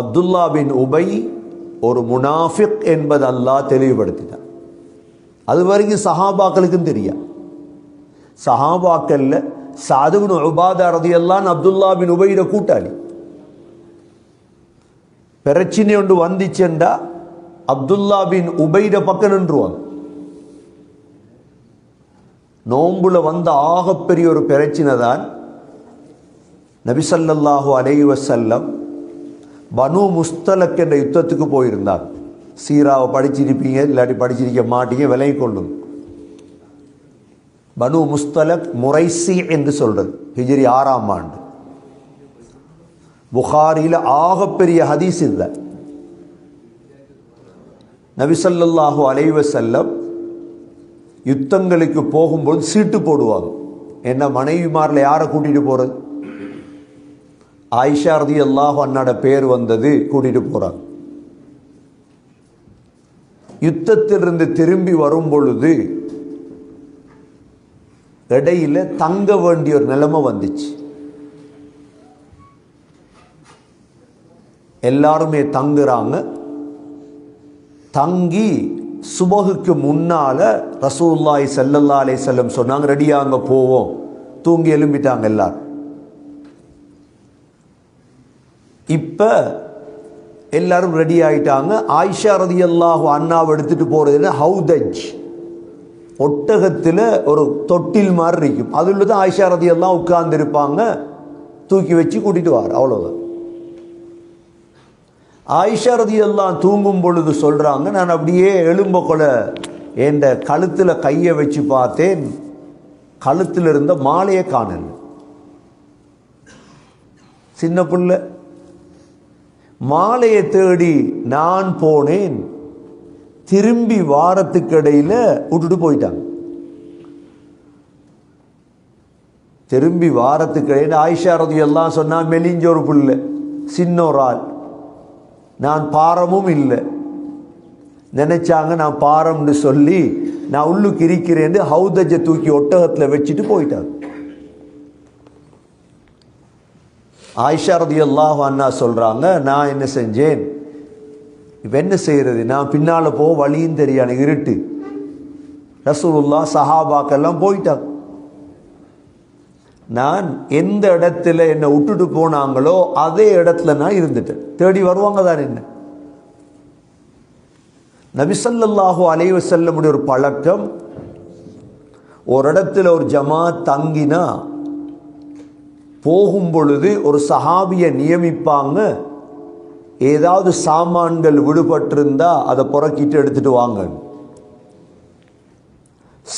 அப்துல்லா பின் உபை ஒரு முனாஃபிக் என்பது அல்லாஹ் தெளிவுபடுத்தினார் அது வரைக்கும் சஹாபாக்களுக்கும் தெரியா சஹாபாக்கல்ல சாதுபின் உபாதா ரதியல்லான் அப்துல்லா பின் உபையிட கூட்டாளி. பிரச்சனை ஒன்று வந்துச்செண்டா அப்துல்லா பின் உபைட பக்கம் நின்றுவாங்க. நோம்புல வந்த ஆகப்பெரிய ஒரு பிரச்சனை தான் நபிசல்லாஹு அலைவசல்லம் பனு முஸ்தலக் என்ற யுத்தத்துக்கு போயிருந்தார். சீராவை படிச்சிருப்பீங்க இல்லாட்டி படிச்சிருக்க மாட்டீங்க விலகி கொள்ளும். பனு முஸ்தலக் முரைசி என்று சொல்றது ஹிஜ்ரி ஆறாம் ஆண்டு. புகாரியில் ஆகப்பெரிய ஹதீஸ் இல்லை. நபிசல்லாஹு அலைவ செல்லம் யுத்தங்களுக்கு போகும்போது சீட்டு போடுவாங்க. என்ன மனைவிமாரில் யாரை கூட்டிட்டு போறது? ஆயிஷா ரதி அல்லாஹ் அண்ணாட பேர் வந்தது கூட்டிட்டு போறாங்க. யுத்தத்திலிருந்து திரும்பி வரும் பொழுது இடையில தங்க வேண்டிய ஒரு நிலைமை வந்துச்சு. எல்லாருமே தங்குறாங்க. தங்கி சுபகுக்கு முன்னால ரசூல்லாய் செல்லல்லா அலை செல்லம் சொன்னாங்க ரெடியாங்க போவோம். தூங்கி எழும்பிட்டாங்க எல்லாரும். இப்போ எல்லாரும் ரெடி ஆயிட்டாங்க. ஆயிஷா ரதி அல்லாஹு அண்ணாவை எடுத்துகிட்டு போகிறதுன்னா ஹவுதஜ். ஒட்டகத்தில் ஒரு தொட்டில் மாதிரி இருக்கும் அதில் தான் ஆயிஷா ரதி எல்லாம் உட்கார்ந்துருப்பாங்க. தூக்கி வச்சு கூட்டிட்டு வார் அவ்வளோதான் ஆயிஷா ரதி எல்லாம் தூங்கும் பொழுது சொல்கிறாங்க நான் அப்படியே எலும்ப கொலை என்ற கழுத்தில் கையை வச்சு பார்த்தேன். கழுத்தில் இருந்த மாலையை காணல. சின்ன பிள்ளை. மாலையை தேடி நான் போனேன். திரும்பி வாரத்துக்கடையில் விட்டுட்டு போயிட்டாங்க. திரும்பி வாரத்துக்கு இடையில ஆயிஷா ரதி எல்லாம் சொன்னால் மெலிஞ்ச ஒரு புள்ள சின்ன ஒரு ஆள். நான் பாரமும் இல்லை. நினைச்சாங்க நான் பாரம்னு சொல்லி நான் உள்ளுக்கு இருக்கிறேன்னு ஹவுதஜை தூக்கி ஒட்டகத்தில் வச்சுட்டு போயிட்டாங்க. ஆயிஷா ரதி அல்லாஹ் அண்ணா சொல்கிறாங்க நான் என்ன செஞ்சேன்? இப்போ என்ன செய்கிறது நான் பின்னால் போ வழியும் தெரியாது இருட்டு. ரசூலுல்லா சஹாபாக்கெல்லாம் போயிட்டாங்க. நான் எந்த இடத்துல என்னை விட்டுட்டு போனாங்களோ அதே இடத்துல நான் இருந்துட்டேன். தேடி வருவாங்க தான் என்ன? நபிசல்லாஹு அலைவ செல்லமுடைய ஒரு பழக்கம் ஒரு இடத்துல ஒரு ஜமா தங்கினா போகும் பொழுது ஒரு சஹாபியை நியமிப்பாங்க. ஏதாவது சாமான்கள் விடுபட்டிருந்தா அதை புறக்கிட்டு எடுத்துட்டு வாங்க.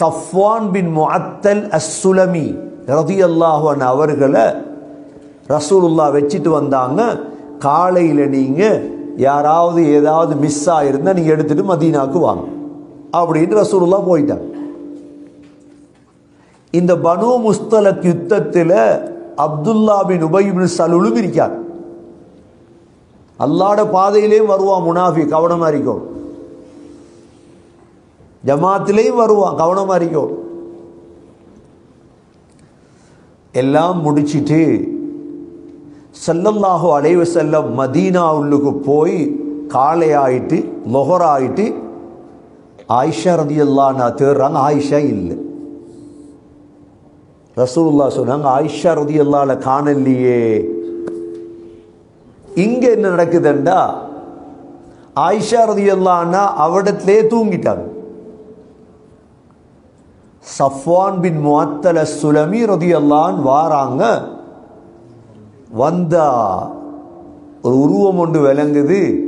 சஃப்வான் பின் முஅத்தல் அஸ்ஸுலமி ரதி அல்லாஹன் அவர்களை ரசூலுல்லா வச்சுட்டு வந்தாங்க. காலையில் நீங்கள் யாராவது ஏதாவது மிஸ் ஆகிருந்தால் நீங்கள் எடுத்துட்டு மதீனாக்கு வாங்க. அப்படின்னு ரசூலுல்லா போயிட்டாங்க. இந்த பனு முஸ்தலக் யுத்தத்தில் அப்துல்லாபின் பின் உபயிபின் இருக்கார் அல்லாட பாதையிலேயும் வருவான் முனாஃபி கவனமா இருக்கும் ஜமாத்திலையும் வருவான் கவனமா இருக்கும் எல்லாம் முடிச்சிட்டு சல்லல்லாஹு அலைவ செல்ல மதீனா உள்ளுக்கு போய் காலை ஆயிட்டு லொஹர் ஆயிட்டு ஆயிஷா ரதி நான் தேடுறாங்க. ஆயிஷா இல்லை. ரசூல்லா சொன்னாங்க ஆயிஷா ரதி அல்லால காணலையே. இங்க என்ன நடக்குதுண்டா? ஆயிஷா ரதி அல்லான்னா அவடத்திலே தூங்கிட்டாங்க. சஃப்வான் பின் முத்தல சுலமி ரதி அல்லான் வாராங்க. வந்தா ஒரு உருவம் ஒன்று விளங்குது.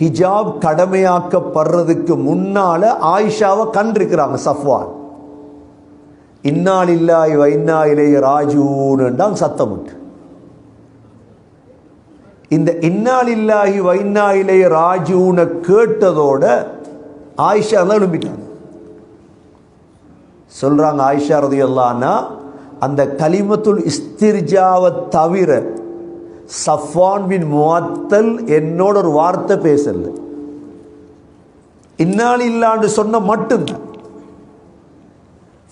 ஹிஜாப் கடமையாக்கப்படுறதுக்கு முன்னால ஆயிஷாவை கண்டிருக்கிறாங்க சஃப்வான். இன்னால் இல்லாய் வைன்னா இளைய சத்தம் சத்தமிட்டு. இந்த இன்னால் இல்லாஹி வைன்னா இளைய ராஜூனை கேட்டதோட ஆயிஷா தான் எழும்பிட்டாங்க சொல்றாங்க ஆயிஷா ரதி அல்லான்னா அந்த கலிமத்துல் இஸ்திர்ஜாவை தவிர சஃபான் பின் முவத்தல் என்னோட ஒரு வார்த்தை பேசல. இன்னால் இல்லாண்டு சொன்ன மட்டும்தான்.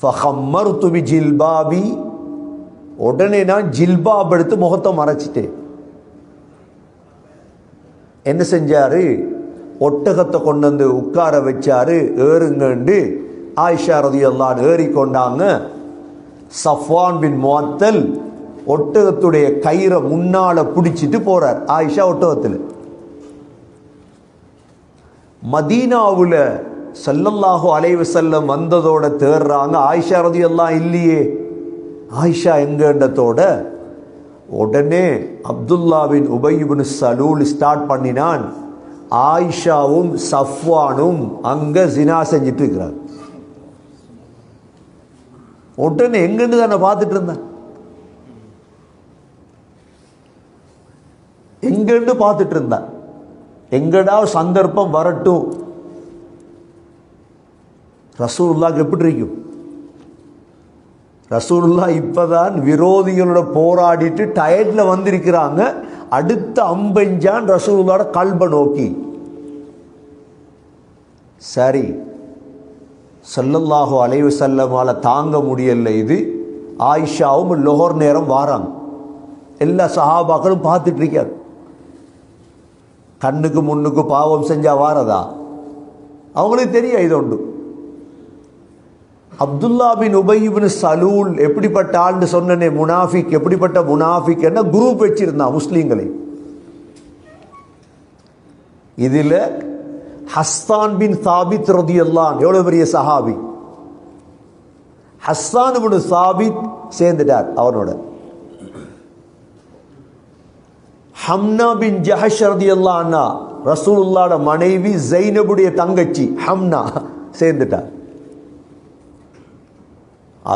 ஃபஹம்மர் பி ஜில்பாபி உடனே நான் ஜில்பாப் எடுத்து முகத்தை மறைச்சிட்டேன். என்ன செஞ்சாரு? ஒட்டகத்தை கொண்டு வந்து உட்கார வச்சாரு. ஏறுங்கண்டு. ஆயிஷா ரதி எல்லாம் ஏறிக்கொண்டாங்க சஃப்வான் பின் முஅத்தல் ஒட்டகத்துடைய கயிறை முன்னால பிடிச்சிட்டு போறார். ஆயிஷா ஒட்டகத்தில். மதீனாவில் ஸல்லல்லாஹு அலைவு செல்லம் வந்ததோட தேடுறாங்க ஆயிஷா ரதியல்லான் இல்லையே. ஆயிஷா எங்கன்றதோட உடனே அப்துல்லாவின் உபயுபின் சலூல் ஸ்டார்ட் பண்ணினான். ஆயிஷாவும் சஃப்வானும் அங்கே ஜினா செஞ்சிட்டு இருக்கிறார். உடனே எங்கன்னு தானே பார்த்துட்டு இருந்தேன். எங்கன்னு பார்த்துட்டு இருந்தேன். எங்கடா சந்தர்ப்பம் வரட்டும். ரசூலுல்லாக்கு எப்படி இருக்கும் ரசூல்லாம் இப்போ தான் விரோதிகளோட போராடிட்டு டயர்டில் வந்திருக்கிறாங்க. அடுத்த அம்பெஞ்சான் ரசூல்லோட கல்பை நோக்கி. சரி. செல்லல்லாஹோ அலைவு செல்லமால தாங்க முடியல இது. ஆயிஷாவும் லொஹர் நேரம் வாராங்க. எல்லா சஹாபாக்களும் பார்த்துட்டு இருக்காங்க. கண்ணுக்கு முன்னுக்கு பாவம் செஞ்சா வாரதா? அவங்களுக்கு தெரியும் இது உண்டு. அப்துல்லா பின் உபயிபின் சலூல் எப்படிப்பட்ட ஆள்னு சொன்னனே முனாஃபிக் எப்படிப்பட்ட முனாஃபிக் என்ன குரூப் வச்சிருந்தான் முஸ்லீம்களை. இதில் ஹஸ்தான் பின் சாபித் ரதி அல்லான் எவ்வளோ பெரிய சஹாபி? ஹஸ்தான் பின் சாபித் சேர்ந்துட்டார் அவனோட. ஹம்னா பின் ஜஹஷ் ரதி அல்லான்னா ரசூலுல்லாட மனைவி ஜெய்னபுடைய தங்கச்சி ஹம்னா சேர்ந்துட்டார்.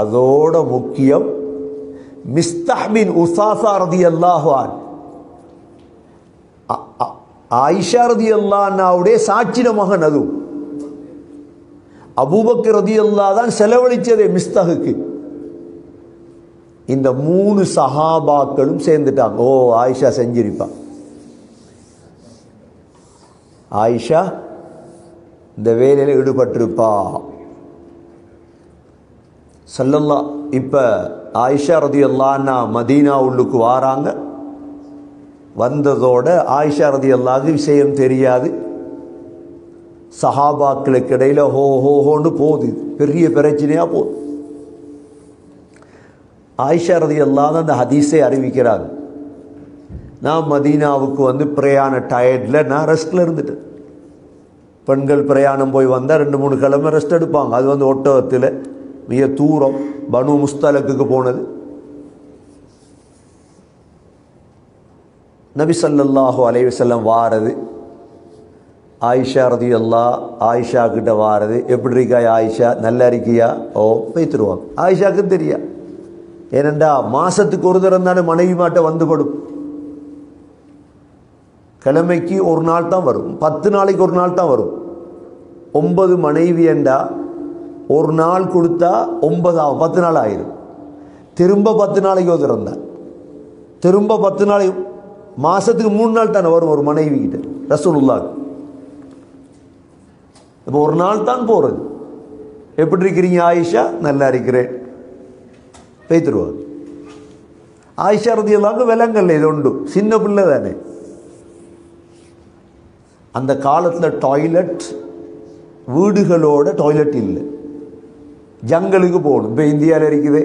அதோட முக்கியம் மிஸ்தஹ்பின் உசாசா ரதி அல்லாஹான் ஆயிஷா ரதி அல்லாவுடைய சாட்சின மகன் அதுவும் அபூபக் ரதி அல்லா தான் செலவழிச்சதே மிஸ்தகுக்கு இந்த மூணு சஹாபாக்களும் சேர்ந்துட்டாங்க. ஓ ஆயிஷா செஞ்சிருப்பா. ஆயிஷா இந்த வேலையில் ஈடுபட்டிருப்பா. சல்லல்லா இப்போ ஆயிஷா ரதி அல்லான்னா மதீனா உள்ளுக்கு வாராங்க. வந்ததோட ஆயிஷா ரதி அல்லாது விஷயம் தெரியாது. சஹாபாக்களுக்கு இடையில் ஹோ ஹோ ஹோன்னு போகுது. பெரிய பிரச்சனையாக போகுது. ஆயிஷா ரதி அல்லாத அந்த ஹதீஸை அறிவிக்கிறாங்க. நான் மதீனாவுக்கு வந்து பிரயாண டயர்டில் நான் ரெஸ்ட்டில் இருந்துட்டேன். பெண்கள் பிரயாணம் போய் வந்தால் ரெண்டு மூணு கிழமை ரெஸ்ட் எடுப்பாங்க. அது வந்து ஒட்டகத்தில். மிக தூரம் பனு முஸ்தலக்குக்கு போனது. நபி ஸல்லல்லாஹு அலைவசல்லம் வாரது. ஆயிஷா ரதி அல்லா ஆயிஷா கிட்ட வாரது. எப்படி இருக்கா ஆயிஷா? நல்லா இருக்கியா? ஓ வைத்துருவாங்க ஆயிஷாக்கு தெரியா. ஏனெண்டா மாசத்துக்கு ஒரு தரம் தானே மனைவி மாட்ட வந்துபடும் கிழமைக்கு ஒரு நாள் தான் வரும். பத்து நாளைக்கு ஒரு நாள் தான் வரும். ஒன்பது மனைவி என்றா ஒரு நாள் கொடுத்தா ஒன்பதாவது பத்து நாள் ஆயிரும். திரும்ப பத்து நாளைக்கு திறந்தேன் திரும்ப பத்து நாளை மாதத்துக்கு மூணு நாள் தானே வரும் ஒரு மனைவி கிட்ட ரசூலுல்லாக்கு. இப்போ ஒரு நாள் தான் போகிறது எப்படி இருக்கிறீங்க ஆயிஷா? நல்லா இருக்கிறேன். பேத்துருவாங்க ஆயிஷா ரதி விலங்கல்ல இது உண்டு. சின்ன பிள்ளை தானே. அந்த காலத்தில் டாய்லெட் வீடுகளோட டாய்லெட் இல்லை. ஜங்கலுக்கு போகணும். இப்போ இந்தியாவில் இருக்குது.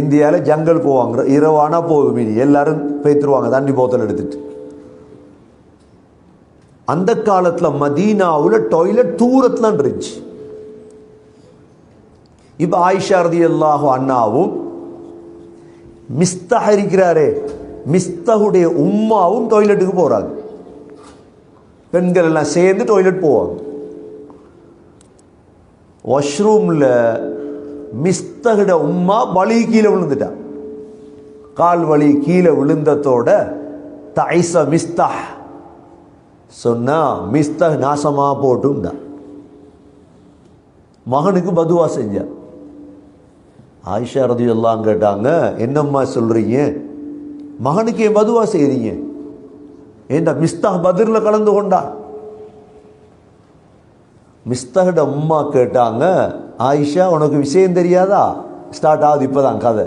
இந்தியாவில் ஜங்கல் போவாங்க இரவானா போதும் இனி. எல்லாரும் பேத்துருவாங்க. தண்ணி போத்தல் எடுத்துட்டு. அந்த காலத்தில் மதீனாவில் டாய்லெட் தூரத்தில் இருந்துச்சு. இப்போ ஆயிஷா ரதி அல்லாஹு அண்ணாவும் மிஸ்தா இருக்கிறாரே மிஸ்தகுடைய உம்மாவும் டாய்லெட்டுக்கு போகிறாங்க பெண்கள் எல்லாம் சேர்ந்து டாய்லெட் போவாங்க. வாஷ்ரூமில் மிஸ்தகிட உம்மா வலி கீழே விழுந்துட்டா. கால் வலி கீழே விழுந்ததோட தைச மிஸ்தா சொன்னா மிஸ்த நாசமா போட்டும்டா. மகனுக்கு பதுவா செஞ்சா. ஆயிஷா ரதி எல்லாம் கேட்டாங்க என்னம்மா சொல்றீங்க? மகனுக்கு ஏன் பதுவா செய்றீங்க? ஏண்டா மிஸ்தா பதிரில் கலந்து கொண்டான் மிஸ்தகிட அம்மா கேட்டாங்க ஆயிஷா உனக்கு விஷயம் தெரியாதா? ஸ்டார்ட் ஆகுது இப்போதான் கதை.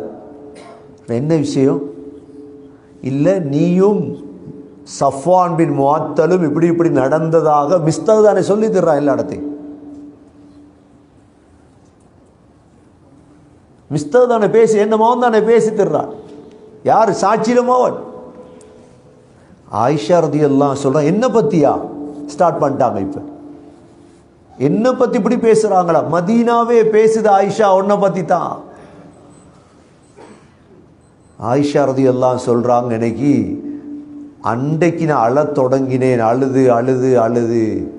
என்ன விஷயம்? இல்லை நீயும் சஃப்வான் பின் முவாத்தலும் இப்படி இப்படி நடந்ததாக மிஸ்தகு தானே சொல்லி தர்றான் எல்லா இடத்தையும். மிஸ்தகு தானே பேசி என்ன மகன் தானே பேசி தர்றான்? யார்? சாட்சியில அவன் ஆயிஷா ரதி எல்லாம் சொல்கிறான் என்ன பற்றியா ஸ்டார்ட் பண்ணிட்டாங்க இப்போ. என்ன பத்தி இப்படி பேசுறாங்களா? மதீனாவே பேசுது ஆயிஷா உன்னை பத்தி தான் ஆயிஷா ரதி எல்லாம் சொல்றாங்க இன்னைக்கு அன்றைக்கு நான் அழத் தொடங்கினேன். அழுது அழுது அழுது.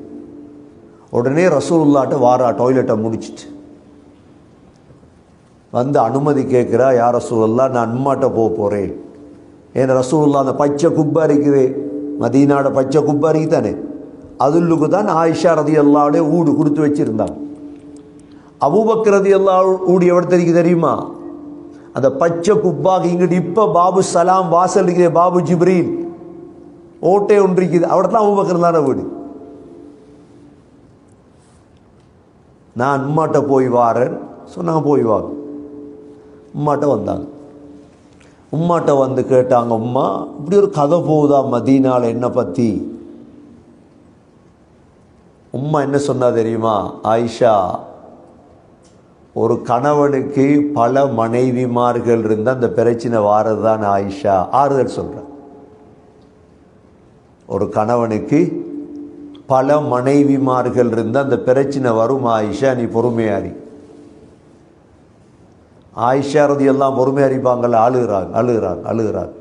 உடனே ரசூல்லாட்ட வாரா டாய்லெட்டை முடிச்சிட்டு. வந்து அனுமதி கேட்குறா யார் ரசூல்லா நான் அம்மாட்ட போக போகிறேன் ஏன் ரசூல்லா அந்த பச்சை குப்பை இருக்குது மதீனாட பச்சை குப்பை இருக்குது தானே அதுலுக்கு தான் ஆயிஷா ரதி அல்லாவுடைய ஊடு கொடுத்து வச்சுருந்தாங்க. அபூபக்கர் ரதி அல்லா ஊடு எவ்வளோ தெரியுமா? அந்த பச்சை குப்பாக இங்கிட்டு இப்போ பாபு சலாம் வாசல் இருக்கிற பாபு ஜிப்ரீல். ஓட்டே ஒன்று இருக்குது. அவட தான் அபூபக்கர் தானே வீடு. நான் அம்மாட்ட போய் வாரேன். சொன்னாங்க போய் வாங்க உம்மாட்ட வந்தாங்க. உம்மாட்ட வந்து கேட்டாங்க உம்மா இப்படி ஒரு கதை போகுதா? மதியனால் என்னை பற்றி உம்மா என்ன சொன்னா தெரியுமா? ஆயிஷா ஒரு கணவனுக்கு பல மனைவிமார்கள் இருந்தால் அந்த பிரச்சனை வாரதுதான் ஆயிஷா? ஆறுதல் சொல்கிறேன் ஒரு கணவனுக்கு பல மனைவிமார்கள் இருந்தால் அந்த பிரச்சனை வரும் ஆயிஷா? நீ பொறுமையாரி. ஆயிஷா ரதி எல்லாம் பொறுமையாரிப்பாங்கல்ல அழுகிறாங்க அழுகிறாங்க அழுகிறாங்க.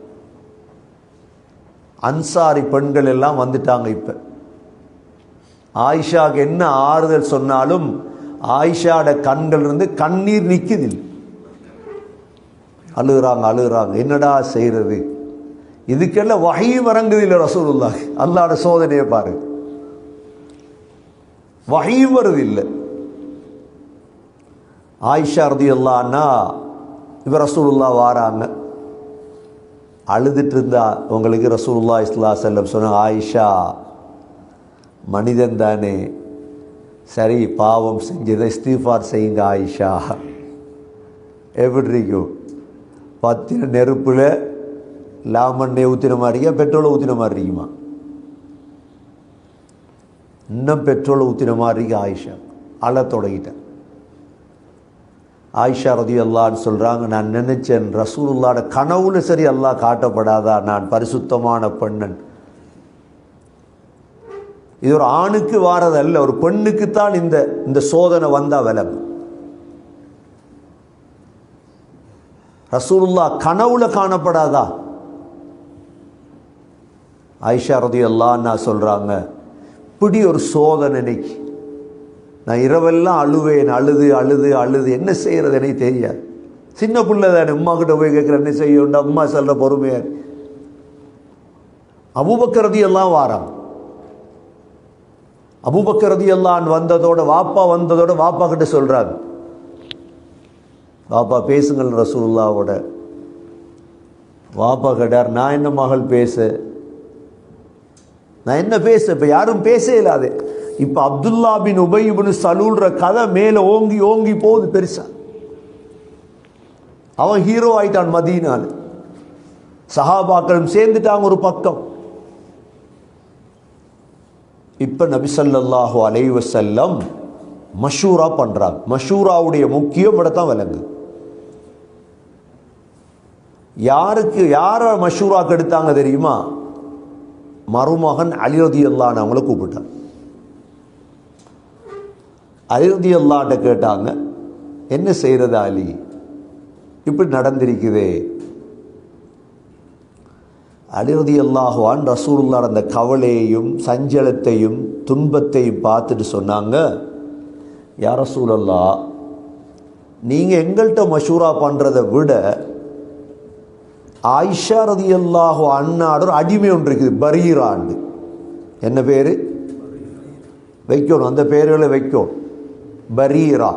அன்சாரி பெண்கள் எல்லாம் வந்துட்டாங்க இப்போ. ஆயிஷாவுக்கு என்ன ஆறுதல் சொன்னாலும் ஆயிஷாட கண்கள் இருந்து கண்ணீர் நிற்குதில் அழுகிறாங்க அழுகிறாங்க. என்னடா செய்கிறது இதுக்கெல்லாம் வகை வரங்குது இல்லை ரசூலுல்லா அல்லாட சோதனையை பாரு. வகை வருது இல்லை. ஆயிஷா ரதி அல்லான்னா இவர் ரசூலுல்லா வாராங்க. அழுதுட்டு இருந்தா உங்களுக்கு ரசூலுல்லா இஸ்லா செல்லம் சொன்னாங்க ஆயிஷா மனிதன் தானே. சரி பாவம் செஞ்சதை ஸ்தீஃபார் செய்யுங்க ஆயிஷா. எப்படி இருக்கும் பத்தின நெருப்பில் லாமண்ணை ஊற்றின மாதிரியா பெட்ரோலை ஊற்றின மாதிரி இருக்குமா இன்னும் பெட்ரோலை ஊற்றின மாதிரி இருக்கு ஆயிஷா. அழ தொடங்கிட்டேன் ஆயிஷா ரதி அல்லான்னு சொல்கிறாங்க நான் நினைச்சேன் ரசூலுல்லாட கனவுல சரி அல்லாஹ் காட்டப்படாதா? நான் பரிசுத்தமான பெண்ணன். இது ஒரு ஆணுக்கு வாரதல்ல ஒரு பெண்ணுக்குத்தான் இந்த இந்த சோதனை வந்தா விலகும் ரசூலுல்லா கனவுல காணப்படாதா? ஐஷா ரதி அல்லான்னா சொல்றாங்க இப்படி ஒரு சோதனை இன்னைக்கு. நான் இரவெல்லாம் அழுவேன் அழுது அழுது அழுது என்ன செய்யறது எனக்கு தெரியாது. சின்ன பிள்ளை தானே உமா கிட்ட போய் கேட்குற என்ன செய்ய அம்மா சொல்ற பொறுமையா அபூபக்கரதி எல்லாம் வாரான். அபூபக்கரதி எல்லாம் வந்ததோட வாப்பா வந்ததோட வாப்பா கிட்ட சொல்றாங்க. வாப்பா பேசுங்கள் ரசூல்லாவோட வாப்பா கேட்டார் நான் என்ன மகள் பேச? நான் என்ன பேச? இப்போ யாரும் பேச இல்லாது இப்போ அப்துல்லா பின் உபயிபின் சலூல்ற கதை மேலே ஓங்கி ஓங்கி போகுது பெருசா. அவன் ஹீரோ ஆயிட்டான் மதியினால் சஹாபாக்களும் சேர்ந்துட்டாங்க ஒரு பக்கம். இப்போ நபிசல்லாஹு அலைவசல்லம் மஷூரா பண்ணுறாங்க மஷூராவுடைய முக்கியம் இடத்தான் விலங்கு யாருக்கு யாரை மஷூராக்கு எடுத்தாங்க தெரியுமா? மருமகன் அலிரதி அல்லான்னு அவங்கள கூப்பிட்டான் அலிரதி அல்லாட்ட கேட்டாங்க என்ன செய்கிறது அலி? இப்படி நடந்திருக்குதே. அலிரதி அல்லாஹுவான் ரசூலுல்லா அந்த கவலையையும் சஞ்சலத்தையும் துன்பத்தையும் பார்த்துட்டு சொன்னாங்க. யார் ரசூலல்லா நீங்கள் எங்கள்கிட்ட மஷூரா பண்ணுறதை விட ஆயிஷா ரதி அல்லாஹு அண்ணாடு ஒரு அடிமை ஒன்று இருக்குது பரீராண்டு. என்ன பேர்? வைக்கணும். அந்த பேர்களை வைக்கணும். பரீரா.